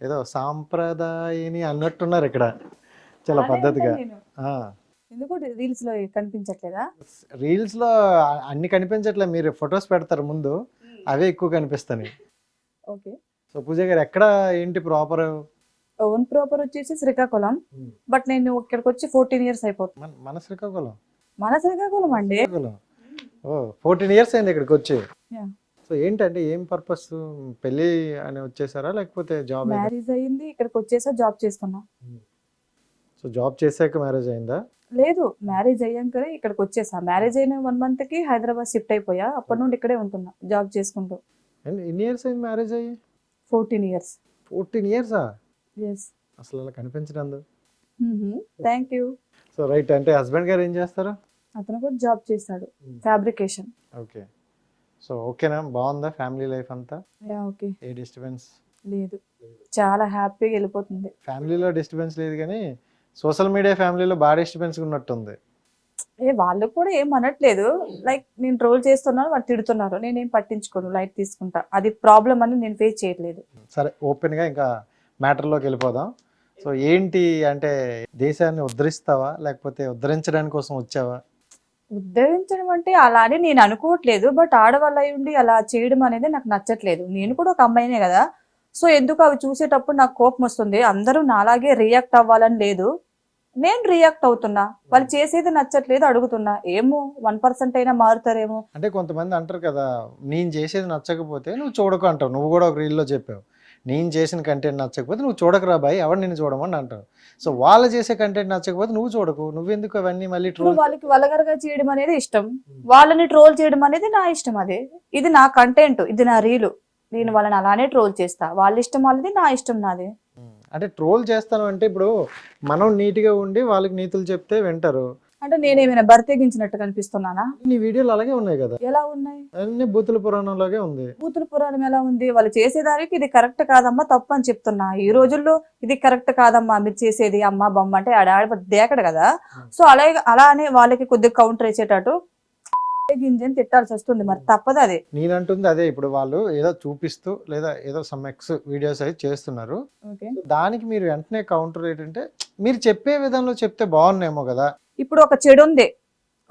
ఏదో సాంప్రదాయని అన్నట్టున్నారు ఇక్కడ చాలా పద్ధతిగా. ఎందుకు రీల్స్లో కనిపించట్లేదా? రీల్స్లో అన్ని కనిపించట్లే మీరు ఫొటోస్ పెడతారు ముందు అవే ఎక్కువ కనిపిస్తాయి ఓకే సో పూజ గారు ఎక్కడ ఏంటి ప్రాపర్ ఓన్ ప్రాపర్ వచ్చేసి శ్రీకాకుళం. Hmm. బట్ నేను ఇక్కడికి వచ్చి ఫోర్టీన్ ఇయర్స్ అయిపోతుంది మన శ్రీకాకుళం? మన శ్రీకాకుళం అండి. ఓ ఫోర్టీన్ ఇయర్స్ అయింది ఇక్కడికి వచ్చి. సో ఏంటంటే ఏం పర్పస్? పెళ్ళి అని వచ్చేసారా? లేకపోతే జాబ్ మ్యారేజ్ అయ్యింది ఇక్కడికి వచ్చేసా జాబ్ చేస్తున్నా సో జాబ్ చేశాక మ్యారేజ్ అయిందా? లేదు మ్యారేజ్ అయ్యాకనే ఇక్కడికి వచ్చేసా. మ్యారేజ్ అయిన వన్ మంత్కి హైదరాబాద్ షిఫ్ట్ అయిపోయా. అప్పటి నుండి ఇక్కడే ఉంటున్నా జాబ్ చేసుకుంటూ. అండ్ ఎన్ని ఇయర్స్ అయింది మ్యారేజ్ అయ్యి? Fourteen years. ఫోర్టీన్ ఇయర్సా? ఎస్ అసలు అలా కనిపించడం థ్యాంక్ యూ. So right. అంటే హస్బెండ్ గారు ఏం చేస్తారు? అతను కూడా జాబ్ చేస్తాడు. ఫ్యాబ్రికేషన్. ఓకే. సో ఓకేనా బాగుందా ఫ్యామిలీ లైఫ్ అంతా? ఓకే. ఏ డిస్టర్బెన్స్? లేదు. చాలా హ్యాపీగా వెళ్ళిపోతుంది. ఫ్యామిలీలో డిస్టర్బెన్స్ లేదు కానీ సోషల్ మీడియా ఫ్యామిలీలో బాగా డిస్టర్బెన్స్ ఉన్నట్టుంది. ఏ వాళ్ళు కూడా ఏం అనట్లేదు. లైక్ నేను ట్రోల్ చేస్తున్నాను వాళ్ళు తిడుతున్నారు. నేనేం పట్టించుకోను లైట్ తీసుకుంటా. అది ప్రాబ్లం అని నేను ఫేస్ చేయట్లేదు. సరే ఓపెన్గా ఇంకా మ్యాటర్లోకి వెళ్ళిపోదాం. సో ఏంటి అంటే దేశాన్ని ఉద్ధరిస్తావా లేకపోతే ఉద్ధరించడానికి కోసం వచ్చావా? ఉద్ధరించడం అంటే అలా అని నేను అనుకోవట్లేదు బట్ ఆడవాళ్ళ ఉండి అలా చేయడం అనేది నాకు నచ్చట్లేదు. నేను కూడా ఒక అమ్మాయినే కదా. సో ఎందుకు అవి చూసేటప్పుడు నాకు కోపం వస్తుంది? అందరూ నాలాగే రియాక్ట్ అవ్వాలని లేదు. నేను రియాక్ట్ అవుతున్నా. వాళ్ళు చేసేది నచ్చట్లేదు అడుగుతున్నా. ఏమో వన్ పర్సెంట్ అయినా మారుతారేమో. అంటే కొంతమంది అంటారు కదా నేను చేసేది నచ్చకపోతే నువ్వు చూడకు అంటావు. నువ్వు కూడా ఒక రీల్లో చెప్పావు. నేను చేసిన కంటెంట్ నచ్చకపోతే నువ్వు చూడకురా బాయ్ ఎవరు నేను చూడమని అంటావు సో వాళ్ళు చేసే కంటెంట్ నచ్చకపోతే నువ్వు చూడకు నువ్వెందుకు అవన్నీ మళ్ళీ ట్రోల్ వాళ్ళకి వలగరగా చేయడం అనేది ఇష్టం. వాళ్ళని ట్రోల్ చేయడం అనేది నా ఇష్టం అది. ఇది నా కంటెంట్ ఇది నా రీలు నేను వాళ్ళని అలానే ట్రోల్ చేస్తా. వాళ్ళ ఇష్టం వాళ్ళది నా ఇష్టం నాది. అంటే ట్రోల్ చేస్తాను అంటే ఇప్పుడు మనం నీట్గా ఉండి వాళ్ళకి నీతులు చెప్తే వింటారు. అంటే నేనేమైనా బర్తెగించినట్టు కనిపిస్తున్నానా? నీ వీడియోలు అలాగే ఉన్నాయి కదా. ఎలా ఉన్నాయి? అన్ని బూతుల పురాణంలాగే ఉంది. కూతురు పురాణం ఎలా ఉంది? వాళ్ళు చేసేదానికి ఇది కరెక్ట్ కాదమ్మా తప్పు అని చెప్తున్నా. ఈ రోజుల్లో ఇది కరెక్ట్ కాదమ్మా మీరు చేసేది అమ్మ బొమ్మ అంటే ఆడ దేకడు కదా. సో అలాగే అలానే వాళ్ళకి కొద్దిగా కౌంటర్ వేసేటట్టు గింజని తిట్టాల్సి వస్తుంది. మరి తప్పదు అది. నేనంటుంది అదే ఇప్పుడు వాళ్ళు ఏదో చూపిస్తూ లేదా ఏదో సమ్ ఎక్స్ వీడియోస్ అయితే చేస్తున్నారు. దానికి మీరు వెంటనే కౌంటర్ ఏంటంటే మీరు చెప్పే విధంలో చెప్తే బాగున్నేమో కదా. ఇప్పుడు ఒక చెడు ఉంది.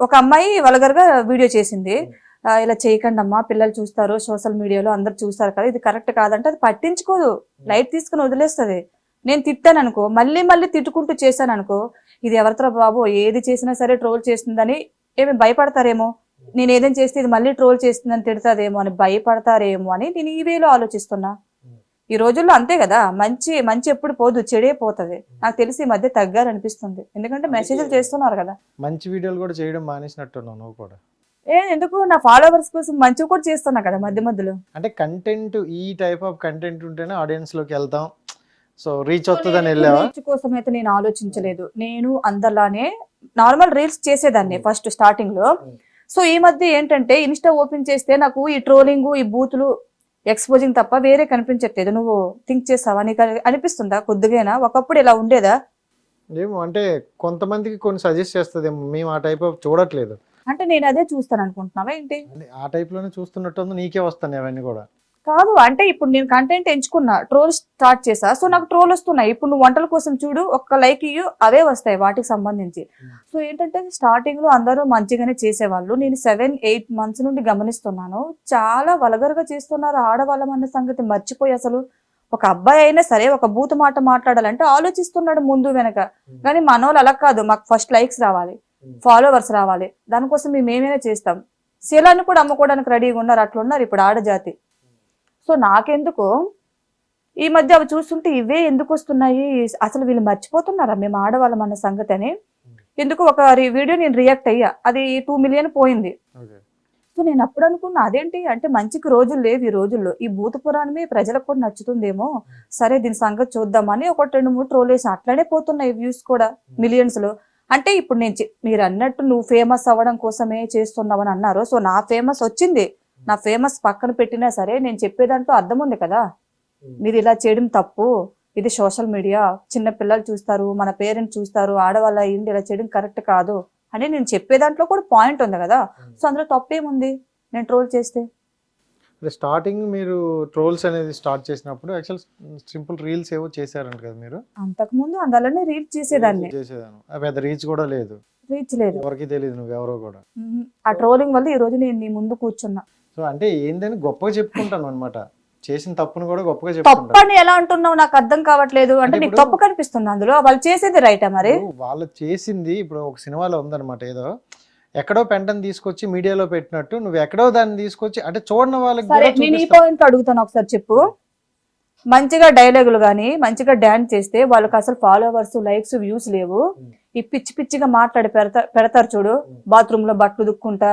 ఒక అమ్మాయి వలగర్గా వీడియో చేసింది. ఇలా చేయకండి అమ్మా పిల్లలు చూస్తారు సోషల్ మీడియాలో అందరు చూస్తారు కదా ఇది కరెక్ట్ కాదంటే అది పట్టించుకోదు. లైట్ తీసుకుని వదిలేస్తుంది. నేను తిట్టాను అనుకో మళ్ళీ మళ్ళీ తిట్టుకుంటూ చేశాను అనుకో ఇది ఎవరితో బాబు ఏది చేసినా సరే ట్రోల్ చేస్తుందని ఏమి భయపడతారేమో? నేను ఏదైనా చేస్తే ఇది మళ్ళీ ట్రోల్ చేస్తుందని తిడతాదేమో అని భయపడతారేమో అని నేను ఈ వేలో ఆలోచిస్తున్నా. ఈ రోజుల్లో అంతే కదా మంచి మంచి ఎప్పుడు పోదు చెడే పోతది. నాకు తెలిసి ఈ మధ్య తగ్గారనిపిస్తుంది ఎందుకంటే మెసేజ్లు చేస్తున్నారు కదా. మంచి వీడియోలు కూడా చేయడం మానేసినట్టున్నావు నువ్వు కూడా. ఏ ఎందుకు? నా ఫాలోవర్స్ కోసం మంచి కూడా చేస్తున్నా కదా మధ్య మధ్యలో. అంటే కంటెంట్ ఈ టైప్ ఆఫ్ కంటెంట్ ఉంటేనే ఆడియన్స్లోకి వెళ్తాం. సో రీచ్ అవుతుందని వెళ్ళావా? రీచ్ కోసం అయితే నేను ఆలోచించలేదు. నేను అందరిలానే నార్మల్ రీల్స్ చేసేదాన్ని ఫస్ట్ స్టార్టింగ్లో. సో ఈ మధ్య ఏంటంటే ఇన్స్టా ఓపెన్ చేస్తే నాకు ఈ ట్రోలింగ్ ఈ బూతులు ఎక్స్పోజింగ్ తప్ప వేరే కనిపించట్లేదు. నువ్వు థింక్ చేస్తావా నీకు అని- అనిపిస్తుందా? కొద్దిగైనా? ఒకప్పుడు ఇలా ఉండేదా? ఏమో అంటే కొంతమందికి కొన్ని సజెస్ట్ చేస్తుంది మేము ఆ టైప్ ఆఫ్ చూడట్లేదు. అంటే నేను అదే చూస్తాను అనుకుంటున్నావా ఏంటి ఆ టైప్లోనే చూస్తున్నట్టుంది నీకే వస్తాయి అవన్నీ కూడా. కాదు. అంటే ఇప్పుడు నేను కంటెంట్ ఎంచుకున్నా ట్రోల్ స్టార్ట్ చేసా. సో నాకు ట్రోల్ వస్తున్నాయి. ఇప్పుడు నువ్వు వంటల కోసం చూడు ఒక్క లైక్ ఇయ్యు అవే వస్తాయి వాటికి సంబంధించి. సో ఏంటంటే స్టార్టింగ్లో అందరూ మంచిగానే చేసేవాళ్ళు. నేను సెవెన్ ఎయిట్ మంత్స్ నుండి గమనిస్తున్నాను. చాలా వలగరగా చేస్తున్నారు ఆడవాళ్ళం అన్న సంగతి మర్చిపోయి అసలు. ఒక అబ్బాయి అయినా సరే ఒక బూత్ మాట మాట్లాడాలంటే ఆలోచిస్తున్నాడు ముందు వెనక. కానీ మనోళ్ళు అలా కాదు. మాకు ఫస్ట్ లైక్స్ రావాలి. ఫాలోవర్స్ రావాలి. దానికోసం మేము ఏమైనా చేస్తాం. శీలాన్ని కూడా అమ్ముకోవడానికి రెడీగా ఉన్నారు. అట్లా ఉన్నారు ఇప్పుడు ఆడజాతి. సో నాకెందుకు? ఈ మధ్య అవి చూస్తుంటే ఇవే ఎందుకు వస్తున్నాయి? అసలు వీళ్ళు మర్చిపోతున్నారా? మేము ఆడవాళ్ళం అన్న సంగతి అని ఎందుకు ఒక వీడియో నేను రియాక్ట్ అయ్యా. అది టూ మిలియన్ పోయింది. సో నేను అప్పుడు అనుకున్నా అదేంటి? అంటే మంచికి రోజులు లేవు ఈ రోజుల్లో. ఈ భూత పురాణమే ప్రజలకు కూడా నచ్చుతుందేమో. సరే దీని సంగతి చూద్దామని ఒకటి రెండు మూడు ట్రోల్ వేసి అట్లనే పోతున్నాయి వ్యూస్ కూడా మిలియన్స్లో అంటే ఇప్పుడు నేను మీరు అన్నట్టు నువ్వు ఫేమస్ అవ్వడం కోసమే చేస్తున్నావు అని అన్నారు. సో నా ఫేమస్ వచ్చింది. నా ఫేమస్ పక్కన పెట్టినా సరే నేను చెప్పేదాంట్లో అర్థం ఉంది కదా మీరు ఇలా చేయడం తప్పు. ఇది సోషల్ మీడియా. చిన్న పిల్లలు చూస్తారు మన పేరెంట్స్ చూస్తారు ఆడవాళ్ళ అయ్యింది ఇలా చేయడం కరెక్ట్ కాదు అని నేను చెప్పే దాంట్లో కూడా పాయింట్ ఉంది కదా. సో అందులో తప్పేముంది? నేను ట్రోల్ చేస్తే? అంటే స్టార్టింగ్ మీరు ట్రోల్స్ అనేది స్టార్ట్ చేసినప్పుడు యాక్చువల్ సింపుల్ రీల్స్ ఏవో చేశారంట కదా మీరు? అంతకు ముందు అందులోనే రీచ్ చేసేదాన్ని. చేసేదాను పెద్ద రీచ్ కూడా లేదు. రీచ్ లేదు. ఎవరికి తెలియదు నువ్వు ఎవరో కూడా. ఆ ట్రోలింగ్ వల్ల ఈ రోజు నేను నీ ముందు కూర్చున్నా. సో అంటే ఏందని గొప్పగా చెప్పుకుంటాను అనమాట చేసిన తప్పును కూడా గొప్పగా చెప్పుకుంటాను. ఎలా అంటున్నావు? నాకు అర్థం కావట్లేదు. అంటే నీకు తప్పు కనిపిస్తుంది అందులో. వాళ్ళు చేసేది రైటా మరి? వాళ్ళు చేసింది ఇప్పుడు ఒక సినిమాలో ఉందన్నమాట ఏదో. ఎక్కడో పెంటని తీసుకొచ్చి మీడియాలో పెట్టినట్టు నువ్వు ఎక్కడో దాన్ని తీసుకొచ్చి అంటే చూడని వాళ్ళకి నేను ఈ చూపిస్తావు. పాయింట్ అడుగుతాను ఒకసారి చెప్పు. మంచిగా డైలాగులు కానీ మంచిగా డాన్స్ చేస్తే వాళ్ళకి అసలు ఫాలోవర్స్ లైక్స్ వ్యూస్ లేవు. ఈ పిచ్చి పిచ్చిగా మాట్లాడి పెడతా పెడతారు చూడు. బాత్రూమ్లో బట్టలు దుక్కుంటా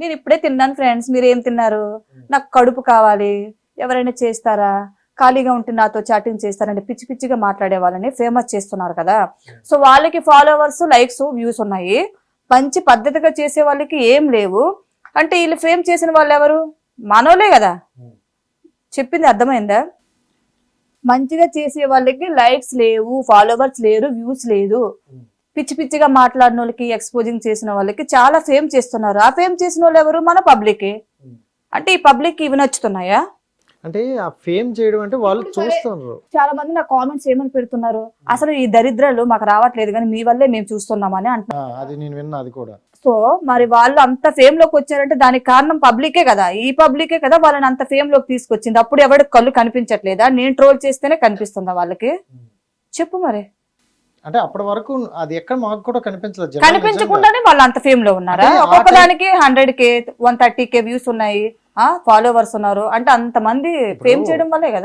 నేను ఇప్పుడే తిన్నాను ఫ్రెండ్స్ మీరు ఏం తిన్నారు నాకు కడుపు కావాలి. ఎవరైనా చేస్తారా? ఖాళీగా ఉంటే నాతో చాటింగ్ చేస్తారంటే పిచ్చి పిచ్చిగా మాట్లాడే వాళ్ళని ఫేమస్ చేస్తున్నారు కదా. సో వాళ్ళకి ఫాలోవర్స్ లైక్స్ వ్యూస్ ఉన్నాయి. మంచి పద్ధతిగా చేసే వాళ్ళకి ఏం లేవు. అంటే వీళ్ళు ఫేమ్ చేసిన వాళ్ళు ఎవరు? మనోలే కదా. చెప్పింది అర్థమైందా? మంచిగా చేసే వాళ్ళకి లైక్స్ లేవు ఫాలోవర్స్ లేరు వ్యూస్ లేదు. పిచ్చి పిచ్చిగా మాట్లాడిన వాళ్ళకి ఎక్స్పోజింగ్ చేసిన వాళ్ళకి చాలా ఫేమ్ చేస్తున్నారు. ఆ ఫేమ్ చేసిన వాళ్ళు ఎవరు? మన పబ్లిక్ Hmm. అంటే ఈ పబ్లిక్ ఇవి నచ్చుతున్నాయా? అంటే ఆ ఫేమ్ చేయడం అంటే వాళ్ళు. చూస్తున్నారు. చాలా మంది నా కామెంట్స్ ఏమని పెడుతున్నారు? అసలు ఈ దరిద్రాలు మాకు రావట్లేదు కానీ మీ వల్లే మేము చూస్తున్నామని అంటున్నారు. ఆ, అది నేను విన్నా అది కూడా. సో మరి వాళ్ళు అంత ఫేమ్లోకి వచ్చారంటే దానికి కారణం పబ్లికే కదా. ఈ పబ్లికే కదా వాళ్ళని అంత ఫేమ్లోకి తీసుకొచ్చింది. అప్పుడు ఎవరికి కళ్ళు కనిపించట్లేదా? నేను ట్రోల్ చేస్తేనే కనిపిస్తుందా వాళ్ళకి? చెప్పు మరి. అంటే అప్పటి వరకు అది ఎక్కడ మాకు కూడా కనిపించలేదు. కనిపించకుండానే వాళ్ళు అంత ఫేమ్లో ఉన్నారా? అంటే ఆ ఒక్కొక్క time- దానికి hundred K one thirty K views ఉన్నాయి. ఆ ఫాలోవర్స్ ఉన్నారు. అంటే అంత మంది ఫేమ్ చేయడం వల్లే కదా.